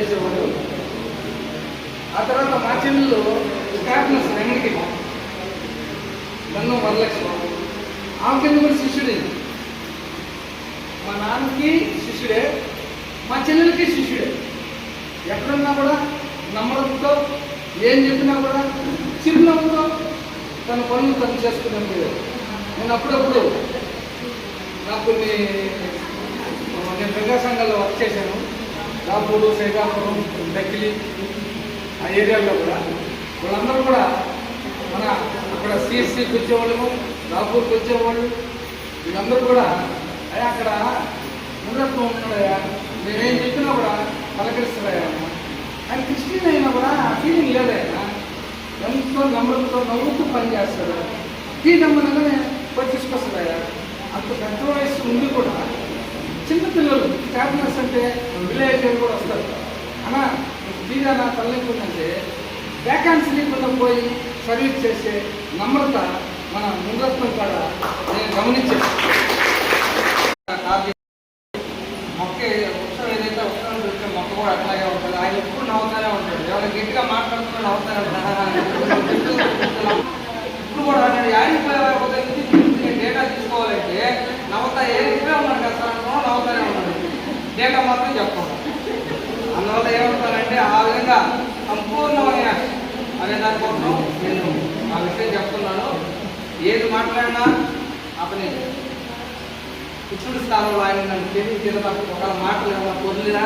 చేసేవాడు ఆ తర్వాత మా చెల్లెలు క్యాప్టెన్స్ వెంకటకి నన్ను వరలక్ష్మి. ఆమె కింద కూడా శిష్యుడే? మా నాన్నకి శిష్యుడే మా చెల్లెలకి శిష్యుడే. ఎక్కడున్నా కూడా నమ్మడంతో ఏం చెప్పినా కూడా చిరునవ్వుతో తన పనులు తను చేసుకున్నాను నేను అప్పుడప్పుడు నాకు కొన్ని నేను ప్రజా సంఘాల్లో వర్క్ చేశాను. రాపూరు శ్రీకాకుళం దక్కిలి ఆ ఏరియాలో కూడా వాళ్ళందరూ కూడా మన అక్కడ సిఎస్సికి వచ్చేవాళ్ళము రాపూర్కి వచ్చేవాళ్ళు. వీళ్ళందరూ కూడా అయ్యా అక్కడ ఉండత్వం ఉన్నాడయ్యా. నేనేం చెప్పినా కూడా పలకరిస్తాడయ్యా. ఆయన క్రిస్టియన్ అయినా కూడా ఆ ఫీలింగ్ లేదయ్యా. ఎంతో నమ్మకంతో నవ్వుతూ పనిచేస్తాడు. ఈ నమ్మకంగానే పోయి తీసుకొస్తాడయ్యా అంత పెద్ద వయసు ఉంది కూడా చిన్నపిల్లలు క్యాబినెట్స్ అంటే విలేజ్ కూడా వస్తారు. అన్నా తీరా నా తల్లికి ఉందంటే వ్యాకాన్సీ లేకుండా పోయి సర్వీస్ చేసే నమ్రత మన ముందత్వం కాడ నేను గమనించాను. మొక్క వృక్షం ఏదైతే వృక్షం చూస్తే మొక్క కూడా అట్లాగే ఉంటుంది. ఆయన ఎప్పుడు నవ్వుతానే ఉంటాడు. ఎవరైనా గట్టిగా మాట్లాడుతున్నా నవ్వుతానే ఉంటాడు. ఇప్పుడు కూడా నేను డేటా తీసుకోవాలంటే నవ్వుతా ఏ ఇప్పుడే ఉన్నాడు కదా సార్ అనుకున్నా నవ్వుతానే ఉన్నాడు డేటా మాత్రం చెప్పకుండా అందువల్ల ఏమంటారంటే ఆ విధంగా సంపూర్ణమైన అనే దానికోసం నేను ఆ విషయం చెప్తున్నాను. ఏది మాట్లాడినా అతని కృష్ణుడి స్థానంలో ఆయన నన్ను తెలియజేయడం ఒక మాటలు ఏమైనా పొందినా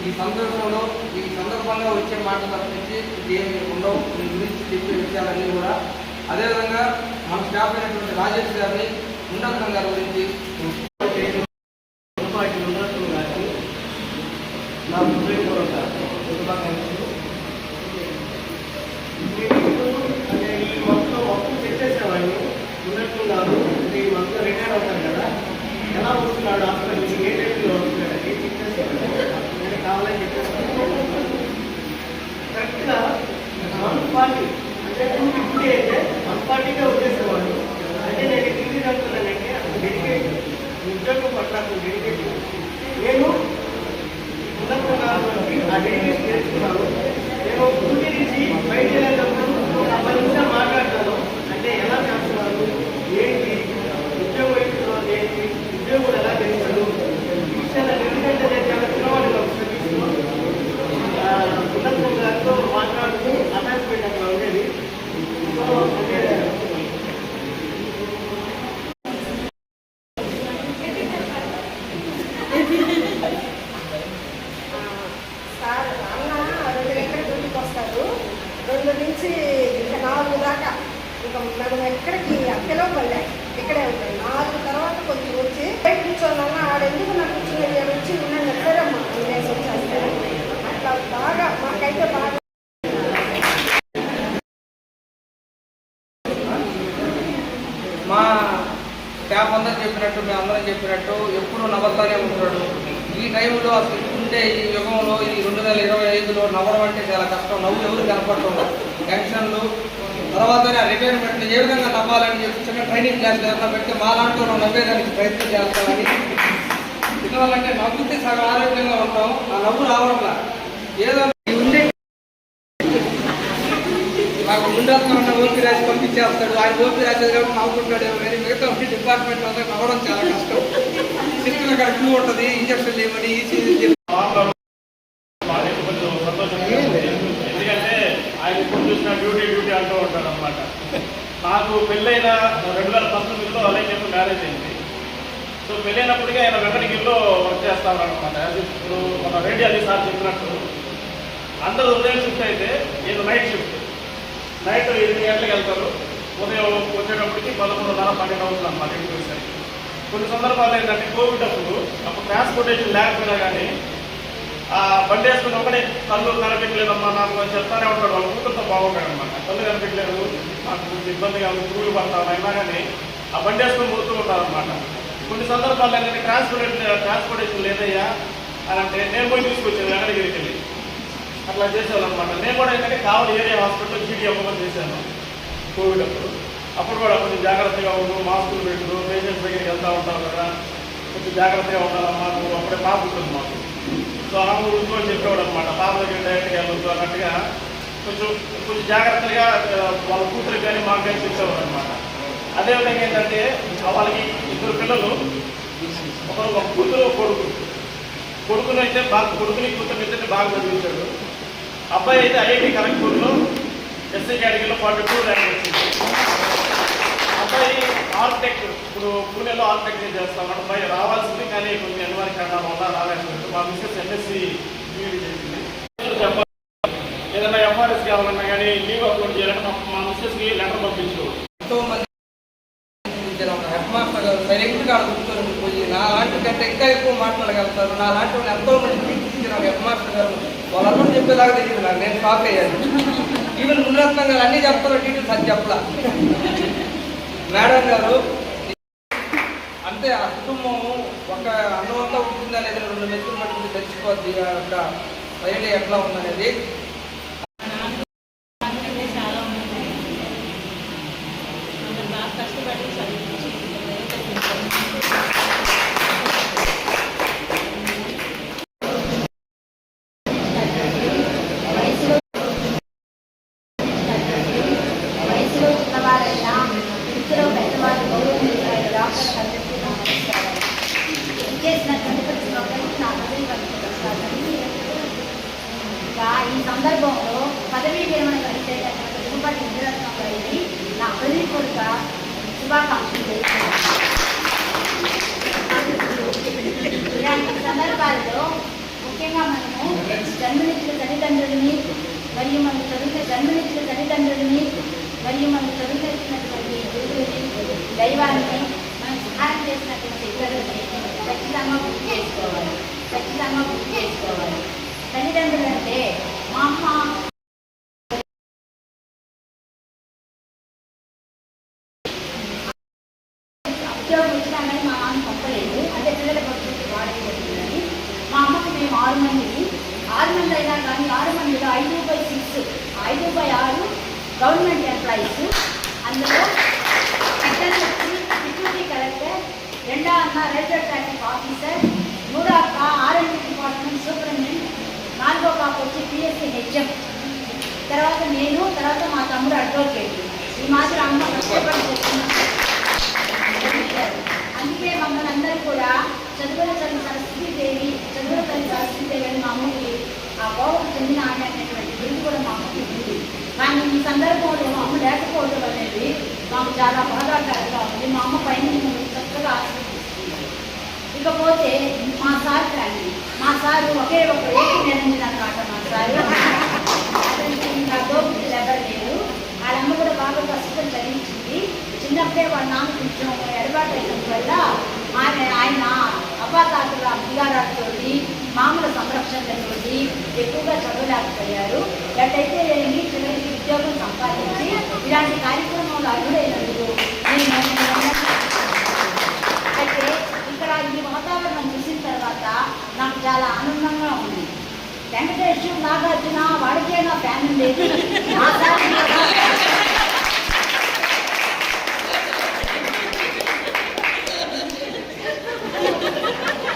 ఈ సందర్భంలో ఈ సందర్భంగా వచ్చే మాటలు తప్పించి ఏమి ఉండవు. మీ గురించి చెప్పే విషయాలన్నీ కూడా అదేవిధంగా మన స్టాఫ్ అయినటువంటి రాజేష్ గారిని ఉండత్వం గారి గురించి పొరపాటు ఉన్నట్లు కానీ నా హృదయపూర్వక శుభాకాంక్షలు మీకు అంటే ఈ మొత్తం మొత్తం పెట్టేసేవాడిని ఉన్నట్టున్నారు అంటే ఈ మొత్తం రిటైర్ అవుతారు కదా ఎలా వస్తున్నాడు హాస్పిటల్ నుంచి ఏ టైంలో వస్తున్నాడు అది చెప్పేసేవాడు నేను కావాలని చెప్పేస్తాను కరెక్ట్గా వన్ ఫార్టీ అంటే టూ ఫిఫ్టీ అయితే వన్ ఫార్టీగా వచ్చేసేవాడు అంటే నేను ఎందుకు అంటున్నానంటే అసలు డెడికేట్ ఉద్యోగం పట్ల అసలు డెడికేట్ నేను ఉన్నతంగా ఆ డెడికేషన్ నేర్చుకున్నాను నేను డ్యూటీ నుంచి బయట వెళ్ళేటప్పుడు ఒక పది నిమిషాలు మాట్లాడతాను అంటే ఎలా చేస్తున్నారు ఏంటి ఉద్యోగం ఏంటో ఏంటి ఉద్యోగులు ఎలా చేస్తారు ఈ విషయాలు ఎందుకంటే నేను చాలా చిన్నవాడిని ఒక సర్వీస్లో ఉన్నతం గారితో మాట్లాడుతూ అటాచ్మెంట్ అట్లా ఉండేది సో అంటే సార్ అన్న రెండు గంటల డ్యూటీకి వస్తారు రెండు నుంచి ఇంకా నాలుగు దాకా ఇంకా మనం ఎక్కడికి పిలవలే ఇక్కడే ఉంటాం నాలుగు తర్వాత కొంచెం వచ్చి బయట కూర్చోవాలన్నా ఆడెందుకు నాకు కూర్చుని వచ్చి ఉన్నాను ఎక్కడమ్మా? ఉండేసి వచ్చేస్తాను. అట్లా బాగా మాకైతే బాగా మా ట్యాప్ అందరూ చెప్పినట్టు మేము అందరం చెప్పినట్టు ఎప్పుడు నవ్వుతానే ఉంటాడు. ఈ టైంలో అసలు ఉండే ఈ యుగంలో ఈ రెండు వేల ఇరవై ఐదులో నవ్వడం అంటే చాలా కష్టం. నవ్వు ఎవరు కనపడుతున్నారు టెన్షన్లు తర్వాత రిటైర్మెంట్ ఏ విధంగా నవ్వాలని చెప్పి చిన్న ట్రైనింగ్ క్లాస్ ఏదైనా పెడితే మా లాంటి నవ్వేదానికి ప్రయత్నం చేస్తామని ఎందువల్లంటే నవ్వుతే సగం ఆరోగ్యంగా ఉంటాం. ఆ నవ్వు రావట్లా ఏదో ఉండే నాకు ముందస్తు ఉన్న రాసి పంపించేస్తాడు. ఆయన ఓపి రాసేది కాబట్టి నవ్వుకుంటాడు ఏమో కానీ మిగతా డిపార్ట్మెంట్ అంతా నవ్వడం చాలా కష్టం. సిస్టమ్ అక్కడ క్యూ ఉంటుంది. ఇంజక్షన్ లేవని ఈసీ కొంచెం ఎందుకంటే ఆయన ఇప్పుడు చూసిన డ్యూటీ డ్యూటీ అంటూ ఉంటాడు అనమాట నాకు పెళ్ళైన రెండు వేల పంతొమ్మిదిలో అలాగే మ్యారేజ్ అయింది సో పెళ్ళైనప్పటికీ ఆయన వెంకటగిరిలో వర్క్ చేస్తా ఉన్నాడు అనమాట ఇప్పుడు మన రెడ్డి అది సార్ చెప్పినట్టు అందరూ ఉదయం షిఫ్ట్ అయితే నేను నైట్ షిఫ్ట్ నైట్ ఎనిమిది గంటలకు వెళ్తారు ఉదయం వచ్చేటప్పటికి పదమూడున్నర పన్నెండు అవుతుంది అనమాట ఇంటికి వచ్చేసరికి కొన్ని సందర్భాలు ఏంటంటే కోవిడ్ అప్పుడు అప్పుడు ట్రాన్స్పోర్టేషన్ లేకపోయినా కానీ బండి వేసుకుని ఒకటే కళ్ళు కనిపించలేదమ్మా నాకు అని చెప్తానే ఉంటాడు. వాళ్ళ కూతురుతో బాగుంటాడనమాట. కళ్ళు కనిపించలేదు నాకు కొంచెం ఇబ్బందిగా ఉంది పురుగులు పడతాను అయినా కానీ ఆ బండి వేసుకొని పోతూ ఉంటారు అనమాట కొన్ని సందర్భాల్లో ఏంటంటే ట్రాన్స్పోర్టేషన్ ట్రాన్స్పోర్టేషన్ లేదయ్యా అని అంటే నేను పోయి తీసుకొచ్చాను వెంకటగిరికి వెళ్ళి. అట్లా చేసేవాళ్ళనమాట. నేను కూడా ఏంటంటే కావాలి ఏరియా హాస్పిటల్ జీడీ అవ్వమని చేశాను కోవిడ్ అప్పుడు. అప్పుడు కూడా కొంచెం జాగ్రత్తగా ఉండు మాస్కులు పెట్టు పేషెంట్స్ దగ్గరికి వెళ్తూ ఉంటాం కదా. కొంచెం జాగ్రత్తగా ఉండాలమ్మా నువ్వు అప్పుడే మాకు ఉంటుంది మాకు. సో ఆమె ఊరితో చెప్పేవాడు అనమాట పాప దగ్గర డైరెక్ట్గా వెళ్ళొద్దు అన్నట్టుగా కొంచెం కొంచెం జాగ్రత్తగా వాళ్ళ కూతురు కానీ మాకు కానీ చెప్పేవాడు అనమాట అదేవిధంగా ఏంటంటే వాళ్ళకి ఇద్దరు పిల్లలు ఒకరు ఒక కూతురు కొడుకు. కొడుకుని అయితే బాగా కొడుకుని కూతురు ఇద్దరిని బాగా చదివించాడు. అబ్బాయి అయితే ఐఐటి కరెక్ట్ ఎస్సీ కేటగిరీలో ఫార్టీ టూ ర్యాంక్ వచ్చింది. అబ్బాయి ఆర్కిటెక్ట్ ఇప్పుడు పూణేలో ఆర్కిటెక్చర్ చేస్తాం అబ్బాయి రావాల్సింది కానీ కొన్ని అనివార్య కారణాల వల్ల రాలేదు మా మిస్సెస్ ఎంఎస్సి బీఈడి చేసింది. చెప్పాలి. ఏదైనా ఎంఆర్ఎస్ కావాలన్నా కానీ లీవ్ అప్లోడ్ చేయాలంటే మా- మిస్సెస్కి లెటర్ పంపించు. ఎంతో మంది హెడ్ మాస్టర్ పోయి నా లాంటి కంటే ఇంకా ఎక్కువ మాట్లాడగలుగుతారు. నా లాంటి వాళ్ళు ఎంతో మంది తీర్చిదిద్దిన హెడ్ మాస్టర్ గారు వాళ్ళందరూ చెప్పేలాగా తెలియదు నాకు. నేను షాక్ అయ్యాను. ఈవెన్ మునిరత్నం అన్నీ అన్ని చెప్తారు డీటెయిల్స్ అది చెప్పలా. మేడం గారు అంటే ఆ కుటుంబం ఒక అన్నవంతా ఉంటుందా లేదా రెండు మెతుకులు పట్టుకుని తెచ్చిపోద్ది అక్కడ యొక్క ఎట్లా ఉందనేది అందుకే చాలా ఉంది అందరు బాగా కష్టపడి చదివించి వయసులో వయసులో చిన్నవారైనా వృత్తిలో పెద్దవారు గౌరవించారు డాక్టర్ అందరికీ నా నమస్కారాలు చేసినటువంటి ప్రతి ఒక్కరికి నా హృదయపూర్వక ఇంకా ఈ సందర్భంలో పదవీ విరమణ చేసేటటువంటి తిరుపతి ఇంద్రరత్నం గారికి నా హృదయపూర్వక శుభాకాంక్షలు తెలుపుతున్నాను ఇలాంటి సందర్భాల్లో ముఖ్యంగా మనము జన్మనిచ్చిన తల్లిదండ్రులని మరియు మనం చదివిన జన్మనిచ్చిన తల్లిదండ్రులని మరియు మనం చదివినటువంటి గురువుని దైవాన్ని మనం సహాయం చేసినటువంటి ఇతరులని ఖచ్చితంగా గుర్తు చేసుకోవాలి ఖచ్చితంగా గుర్తు చేసుకోవాలి తల్లిదండ్రులు అంటే మా అమ్మ ఉద్యోగం వచ్చినా కానీ మా నాన్న పంపలేదు అదే పిల్లల భవిష్యత్తు వాడైపోతుందని మా అమ్మకి మేము ఆరు మంది అయినా కానీ ఆరు మందిలో ఐదు బై సిక్స్ ఐదు బై ఆరు గవర్నమెంట్ ఎంప్లాయీస్ అందులో ఇద్దరు డిప్యూటీ కలెక్టర్ రెండో అన్న రైల్వే ట్రాఫిక్ ఆఫీసర్ మూడో అక్క ఆర్ఎండ్ డిపార్ట్మెంట్ సూపరింటెండెంట్ నాలుగో కాపు వచ్చి పిఎస్సీ హెచ్ఎం తర్వాత నేను తర్వాత మా తమ్ముడు అడ్వకేట్ ఈ మాత్రం అమ్మ కష్టపడి చెప్తున్నాను అందుకే మమ్మల్ని అందరూ కూడా చదువుల తల్లి సరస్వతి దేవి చదువుల తల్లి సరస్వతి దేవి అని మా అమ్మకి ఆ కోపం చెందిన ఆమె అనేటువంటి గురించి కూడా మా అమ్మకి ఉంది కానీ ఈ సందర్భంలో మా అమ్మ లేకపోవడం అనేది మాకు చాలా బాధాకరంగా ఉంది. మా అమ్మ పైన చక్కగా ఆశీర్వదిస్తుంది ఇకపోతే మా సార్ కానీ మా సారు ఒకే ఒక ఏకీ నిరంజన అన్నమాట మా సారు అతనికి ఇంకా దోపిడీ ఎవరు లేరు వాళ్ళమ్మ కూడా బాగా కష్టం కలిగించింది చిన్నప్పుడే వాళ్ళ నాన్న కొంచెం ఎడబాటు అయినందువల్ల ఆయన ఆమె ఆయన అపాతాతుల అధికారాలతో మామూలు సంరక్షణలతో ఎక్కువగా చదవలేకపోయారు. ఎట్టయితే లేని చివరికి ఉద్యోగం సంపాదించి ఇలాంటి కార్యక్రమంలో అర్హులైనందుకు నేను అయితే ఇక్కడ ఈ వాతావరణం చూసిన తర్వాత నాకు చాలా ఆనందంగా ఉంది. వెంకటేశ్వర నాగార్జున వాడికేనా ఫ్యాన్ లేదు ఆ సారి కూడా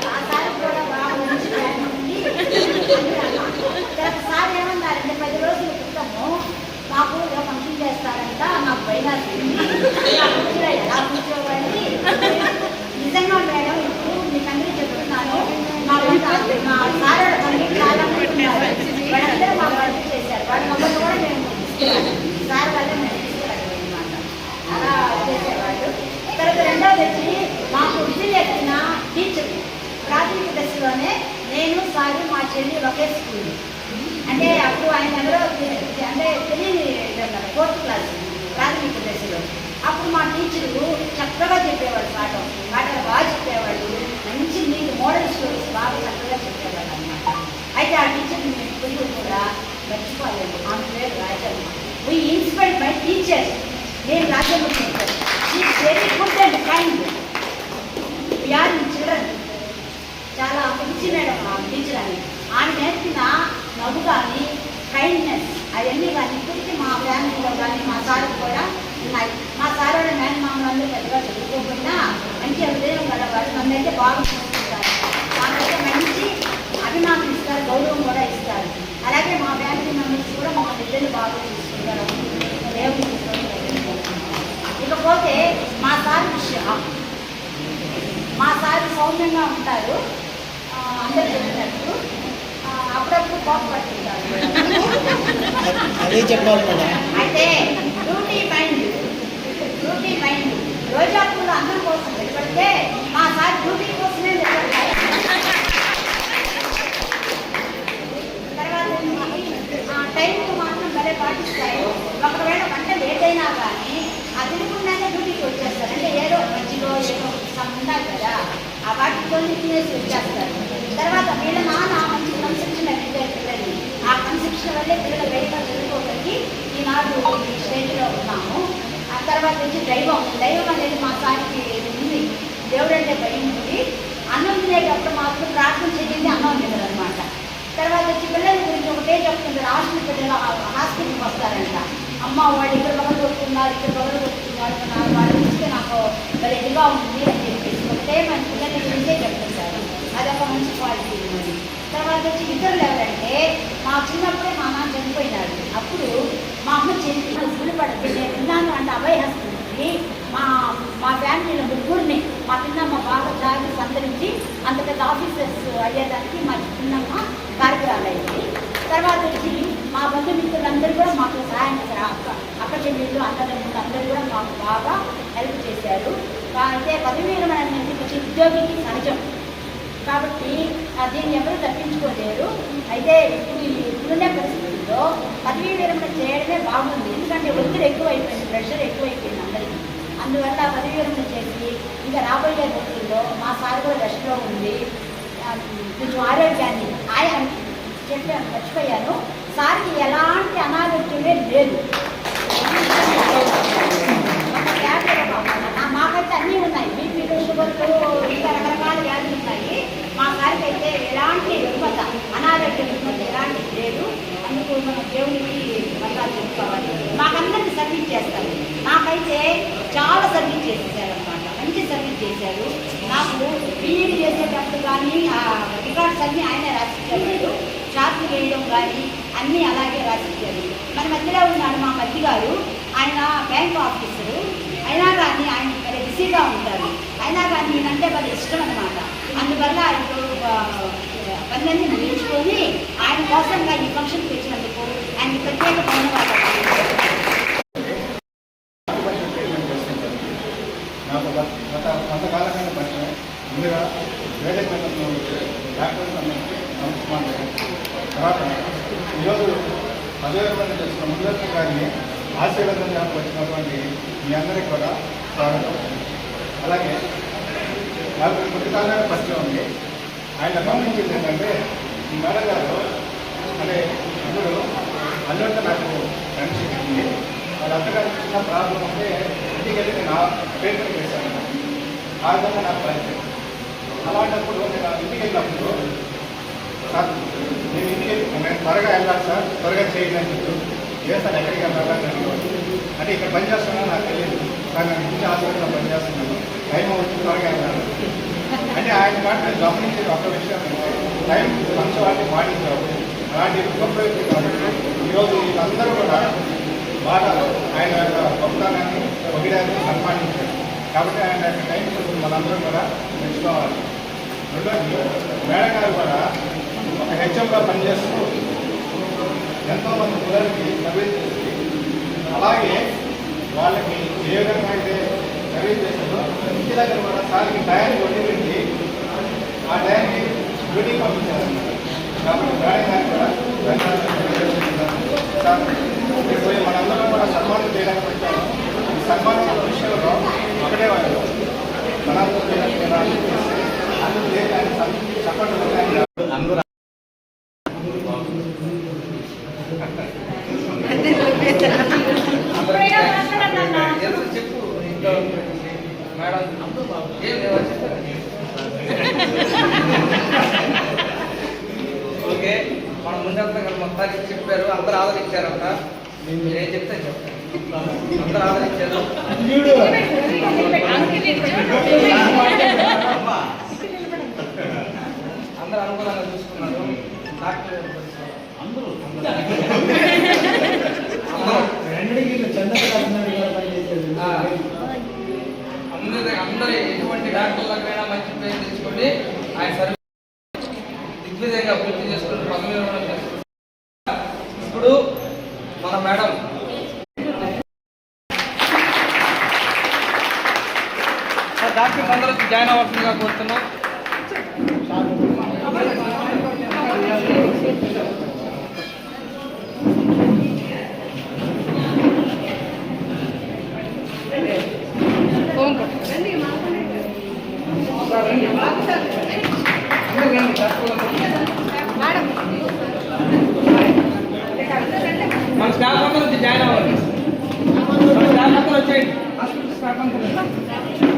ఆ సారి కూడా బాగా మంచి ఫ్యాన్ ఉంది తర్వాత సార్ ఏమన్నారంటే పది రోజుల క్రితము నాకు ఏదో ఫంక్షన్ చేస్తారంట నాకు భయం కూర్చో ఎలా కూర్చోవాలి నిజంగా మేడం ఇప్పుడు మీకు అందరూ చెప్తున్నాను మా వంట మా సార్ తండ్రి చాలా మంది ఉన్నారు వాళ్ళందరూ మా వర్క్ చేశారు వాళ్ళ మమ్మల్ని కూడా మేము తీసుకెళ్ళాము. సార్ వల్ల మేము తీసుకెళ్ళాము అనమాట అలా చేసేవాళ్ళు తర్వాత రెండవది వచ్చి మాకు విద్య నేర్పిన టీచర్ ప్రాథమిక దశలోనే నేను సారు మా చెల్లి ఒకే స్కూల్. అంటే అప్పుడు ఆయన ఎవరో అంటే తెలియని ఫోర్త్ క్లాస్ ప్రాథమిక దశలో. అప్పుడు మా టీచరు చక్కగా చెప్పేవాడు పాఠం. పాటలు బాగా చెప్పేవాళ్ళు. మంచి నీకు మోడల్ స్టోరీస్ బాగా చక్కగా చెప్పేవాడు అనమాట అయితే ఆ టీచర్ని మేము పిల్లలు కూడా మర్చిపోలేము ఆమె పేరు Rajamma. We inspired by teachers నేను Rajamma teacher she very good and kind we are children చాలా మంచి మేడం టీచర్ అని. ఆయన నేర్పిన నవ్వు కానీ కైండ్నెస్ అవన్నీ కానీ ఇప్పటికీ మా ఫ్యామిలీలో కానీ మా సార్ కూడా ఉన్నాయి. మా సార్ వాళ్ళ మేనమామలు పెద్దగా చదువుకోకుండా మంచి హృదయం గల వాళ్ళు నన్ను అయితే బాగా చూసుకుంటారు. నాకైతే మంచి అభిమానం ఇస్తారు గౌరవం కూడా ఇస్తారు. అలాగే మా ఫ్యామిలీ మెంబర్స్ కూడా మా బిడ్డలు బాగా చూసుకుంటారు. దేవుని ఇకపోతే మా సార్ విషయం. మా సార్ సౌమ్యంగా ఉంటారు. అందరు చెప్పినట్టు అదే చెప్పాలి మేడం అయితే డ్యూటీ మైండ్ డ్యూటీ మైండ్. రోజా పూలు అందరి కోసం నిలబడితే మా సార్ డ్యూటీ కోసమే నిలబడతారు. తర్వాత టైంకు మాత్రం భలే పాటిస్తారు. ఒకవేళ వంట లేట్ అయినా కానీ ఆ తినకుండానే డ్యూటీకి వచ్చేస్తారు. అంటే ఏదో మధ్యలో ఏదో ఉండాలి కదా. ఆ వాటితో తినేసి వచ్చేస్తారు తర్వాత వీళ్ళ నాన్న మంచి కన్సెప్షన్ అయితే పిల్లల్ని ఆ కన్సెప్షన్ వల్లే పిల్లలు బయటగా చదువుకోగలిగి ఈనాడు ఈ స్టేజ్లో ఉన్నాము ఆ తర్వాత వచ్చి దైవం దైవం అనేది మా సార్కి ఉంది. దేవుడు అంటే భయం ఉంది. అన్నం తినేటప్పుడు మాత్రం ప్రార్థన చేయండి అన్నం తినరు అనమాట తర్వాత వచ్చి పిల్లల గురించి ఒకటే చెప్తుంటారు హాస్టల్ పిల్లలు హాస్పిటల్కి వస్తారంట. అమ్మ వాళ్ళు ఇక్కడ పగలు కొట్టుకున్నారు ఇక్కడ పగలు కొట్టుకున్నారు నాకు వాళ్ళు చూస్తే నాకు మరి ఇదిగా ఉంది అని చెప్పేసి. ఒకటే మన పిల్లల గురించే చెప్తుంటారు అదొక మంచి క్వాలిటీ తర్వాత వచ్చి ఇద్దరు ఎవరంటే మా చిన్నప్పుడే మా నాన్న చనిపోయినాడు. అప్పుడు మా అమ్మ చెప్పి గుడిపడింది నేను విన్నాను అంటే అభయహస్తుంది మా మా ఫ్యామిలీలో ముగ్గురిని మా పిన్నమ్మ బాగా జాగ్రత్త సంతరించి అంత పెద్ద ఆఫీసర్స్ అయ్యేదానికి మా చిన్నమ్మ కార్యక్రమాలయ్యింది. తర్వాత వచ్చి మా బంధుమిత్రులందరూ కూడా మాకు సహాయం చేశారు. అక్క అక్క చెల్లెళ్ళు అన్నదమ్ములు అందరూ కూడా మాకు బాగా హెల్ప్ చేశారు. అయితే పదవీ విరమణ అనేది ప్రతి ఉద్యోగికి సహజం. కాబట్టి దీన్ని ఎవరు తప్పించుకోలేరు. అయితే ఇప్పుడు ఈ ఇప్పుడున్న పరిస్థితుల్లో పదవీ విరమణ చేయడమే బాగుంది. ఎందుకంటే ఒత్తిడి ఎక్కువైపోయింది ప్రెషర్ ఎక్కువైపోయింది అందరికీ. అందువల్ల పదవీ విరమణ చేసి ఇంకా రాబోయే రోజుల్లో మా సార్ కూడా రెస్ట్లో ఉంది కొంచెం ఆరోగ్యాన్ని ఆయన చెప్పాను మర్చిపోయాను. సార్కి ఎలాంటి అనారోగ్యమే లేదు. మాకైతే అన్నీ ఉన్నాయి. బీపీలు షుగర్లు ఇంకా రకరకాల వ్యాధులు ఉన్నాయి. మా గారికి అయితే ఎలాంటి రుగ్మత అనారోగ్య రుగ్మత ఎలాంటి లేదు. అందుకు మనం దేవునికి వందాలు చెప్పుకోవాలి. మాకందరికీ సర్వీస్ చేస్తారు. నాకైతే చాలా సర్వీస్ చేసేసారు అనమాట మంచి సర్వీస్ చేశారు. నాకు బీఈడి చేసేటప్పుడు కానీ ఆ రికార్డ్స్ అన్నీ ఆయనే రాసిచ్చారు. షార్ట్లు వేయడం కానీ అన్నీ అలాగే రాసిచ్చారు. మన మధ్యలో ఉన్నాడు మా మధ్య గారు. ఆయన బ్యాంక్ ఆఫీసరు. అయినా కానీ ఆయన మరి బిజీగా ఉంటారు. అయినా కానీ నేనంటే మరి ఇష్టం అనమాట అందువల్ల ఇప్పుడు పనులన్నీ ముగించుకొని ఆయన కోసంగా ఈ ఫంక్షన్ తెచ్చినందుకు ఆయన ప్రత్యేక ధన్యవాదాలు. నాకు గత కొంతకాలంగా పరిచయం ముందుగా వేరే మీద డాక్టర్ నమస్కారం తర్వాత ఈరోజు పదవి మంది చేసిన ముందరి గారిని ఆశీర్వాదంగా వచ్చినటువంటి మీ అందరికీ కూడా స్వాగతం అలాగే నాకు కొద్ది కాలంగా పరిచయం ఉంది. ఆయన గమనించింది ఏంటంటే ఈ మేడం గారు అంటే ఇప్పుడు అందరితో నాకు ఫ్రెండ్షిప్ ఉంది వాళ్ళ అత్తగారికి చిన్న ప్రాబ్లం ఉంటే ఇంటికెళ్ళి నేను ట్రీట్మెంట్ చేశాను ఆ విధంగా నాకు పరిచయం. అలాంటప్పుడు నేను ఇంటికి వెళ్ళినప్పుడు సార్ నేను ఇంటికి నేను త్వరగా వెళ్ళాలి సార్ త్వరగా చేయండి అని చెప్పి ఏ సార్ ఎక్కడికి వెళ్ళాలని అంటే ఇక్కడ పనిచేస్తున్నాను నాకు తెలియదు. సార్ నేను ఇంటి హాస్పిటల్లో పనిచేస్తున్నాను. టైం వచ్చి త్వరగా వెళ్ళాను అంటే ఆయన మాట నేను గమనించేది ఒక విషయం టైం మంచి వాటిని పాటించారు అలాంటి గొప్ప వ్యక్తి కాబట్టి ఈరోజు వీళ్ళందరూ కూడా బాగా ఆయన యొక్క గొప్పతనాన్ని ఒకదాన్ని సన్మానించారు. కాబట్టి ఆయన యొక్క టైం కోసం మనందరం కూడా మెచ్చుకోవాలి. రెండోది మేడం గారు కూడా ఒక హెచ్ఎంగా పనిచేస్తూ ఎంతోమంది పిల్లలకి సర్వీస్ చేసి అలాగే వాళ్ళకి ఏ విధంగా అయితే సర్వీస్ చేసిందో ఇంటి దగ్గర కూడా సార్కి టయానికి వడ్డీ ఆ టైర్ని డ్యూటీ పంపించారు. కాబట్టి గాడి గారికి కూడా సార్ ఇప్పుడు మనందరం కూడా సన్మానం చేయడానికి వచ్చాము. ఈ సన్మానం విషయంలో ఒకటే వాళ్ళు మనందరూ అందుకు లేదు చెప్పండి అందరూ ఇప్పుడైనా మాట్లాడండి అన్న. ఏదో చెప్పు ఇంట్లో మేడం ఏం లేవా చెప్పు. ఓకే మనం ముందంతా కదా మొత్తానికి చెప్పారు. అందరూ ఆదరించారంట. మీరు ఏం చెప్తే చెప్తాను. అందరూ ఆదరించారు. అమ్మా అనుకూలంగా చూసుకున్నారు. డాక్టర్. అందరూ. అందరి. అందరి ఎటువంటి డాక్టర్లకైనా మంచి పేరు తెచ్చుకొని ఆయన సర్వీస్ దిగ్విజయంగా పూర్తి చేసుకుని పదవి విరమణ చేసుకుంటారు ఇప్పుడు మన మేడం డాక్టర్ అందరూ జాయిన్ అవ్వాల్సిందిగా కోరుతున్నాం. మన స్టాఫ్ అందరూ జాయిన్ అవ్వాలి. మన స్టాఫ్ అందరూ వచ్చేయండి. స్టాఫ్ అందరూ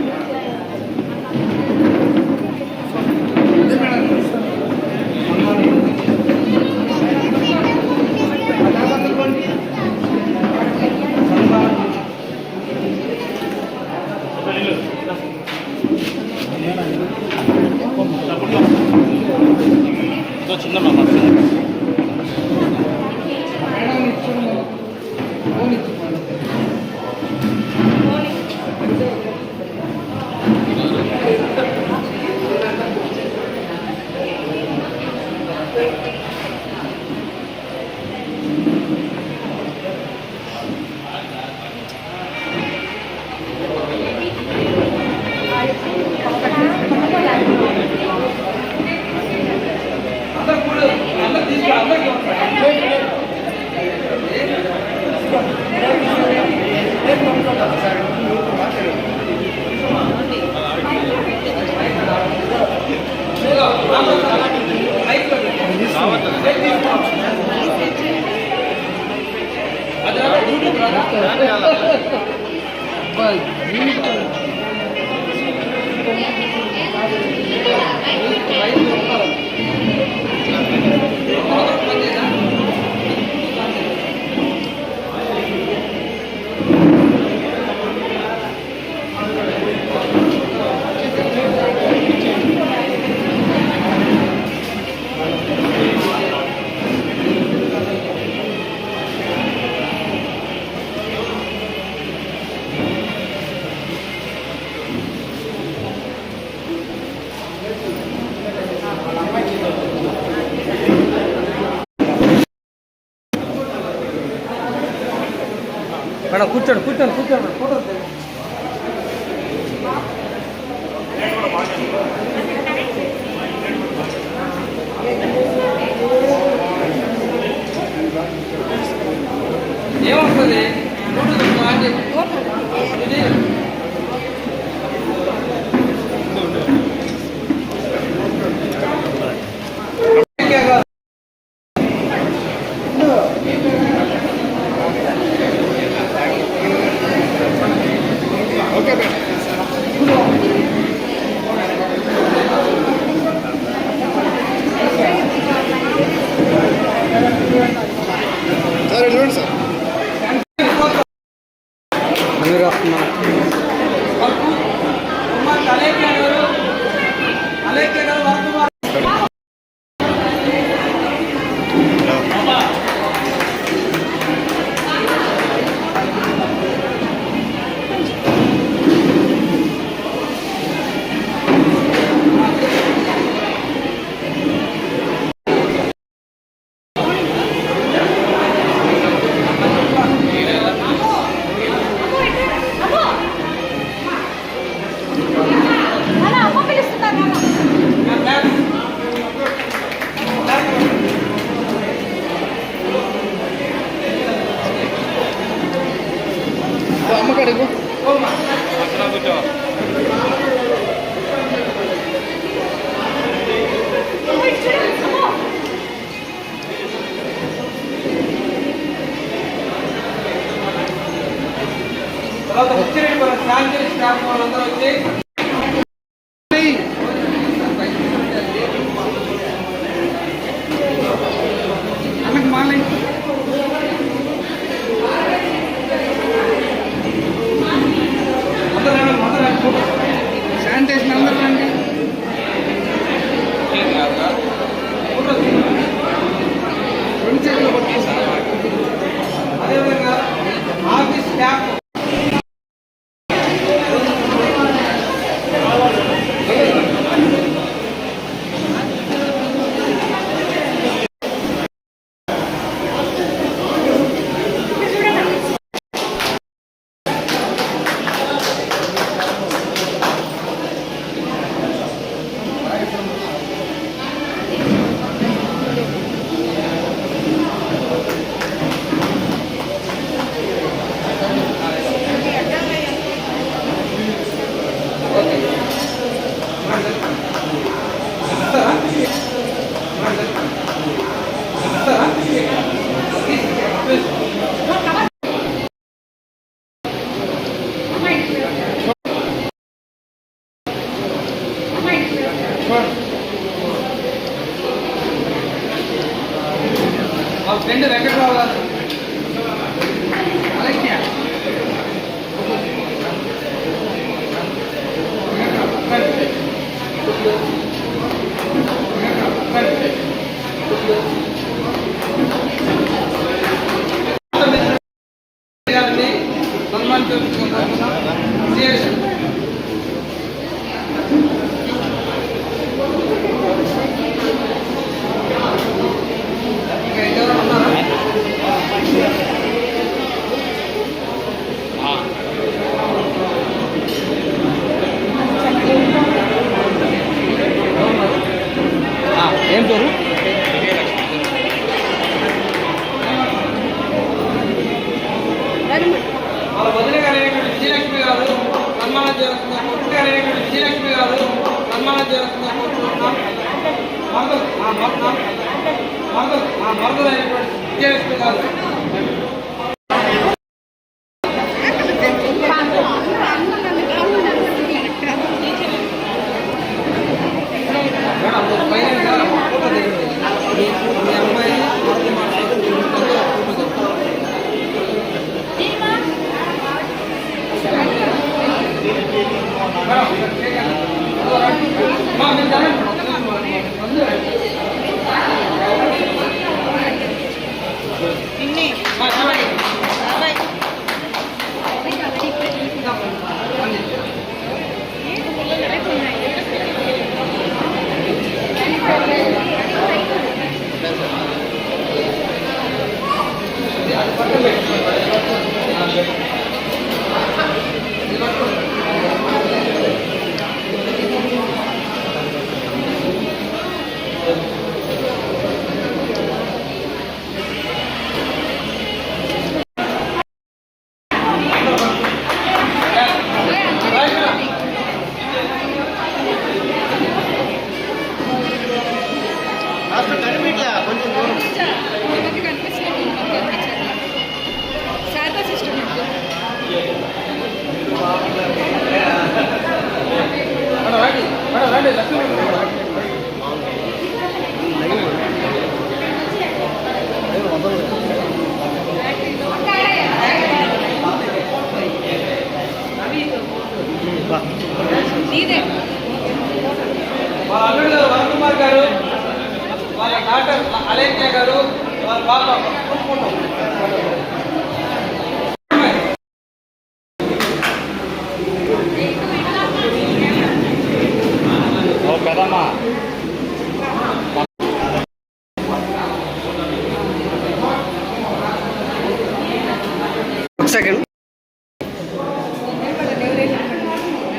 రండి, ఫోటో.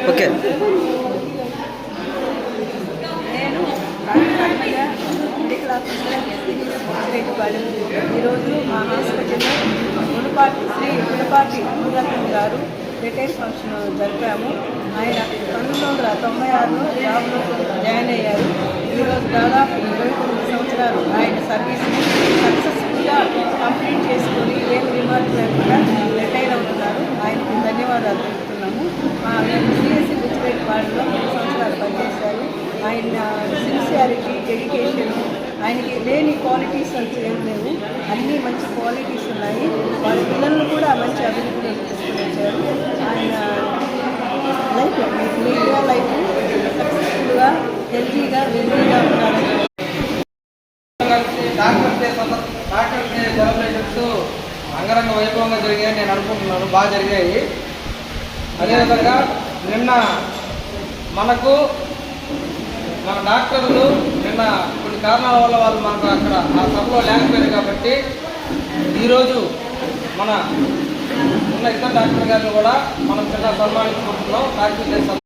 ఓకే. నేను ఈరోజు మా హాస్పిటల్లో మునుపాటి శ్రీ మునుపాటి మురత్నం గారు రిటైర్ ఫంక్షన్ జరిపాము. ఆయన పంతొమ్మిది వందల తొంభై ఆరులో జాబ్లో జాయిన్ అయ్యారు. ఈరోజు దాదాపు ఇరవై తొమ్మిది సంవత్సరాలు ఆయన సర్వీస్ని సక్సెస్ఫుల్గా కంప్లీట్ చేసుకొని ఏం రిమార్క్ లేకుండా రిటైర్ అవుతున్నారు. ఆయనకు ధన్యవాదాలు. తెలుపుతున్నాము మా సిఎస్సి బుచ్చిపేటపాడులో మూడు సంవత్సరాలు పనిచేశారు. ఆయన సిన్సియారిటీ డెడికేషన్ ఆయనకి లేని క్వాలిటీస్ అంటూ ఏం లేవు. అన్నీ మంచి క్వాలిటీస్ ఉన్నాయి. వాళ్ళ పిల్లలను కూడా మంచి అభివృద్ధిలో తీసుకుని వచ్చారు ఆయన లైఫ్ మీడియా లైఫ్ సక్సెస్ఫుల్గా హెల్తీగా వెల్తీగా ఉన్నారు డాక్టర్ డాక్టర్ అంగరంగ వైభవంగా జరిగాయని నేను అనుకుంటున్నాను. బాగా జరిగాయి. అదేవిధంగా నిన్న మనకు మన డాక్టర్లు నిన్న కొన్ని కారణాల వల్ల వాళ్ళు మనకు అక్కడ ఆ సభలో లేకపోయారు కాబట్టి ఈరోజు మన ఉన్న ఇతర డాక్టర్ గారిని కూడా మనం చిన్న సన్మానించుకుంటున్నాం డాక్టర్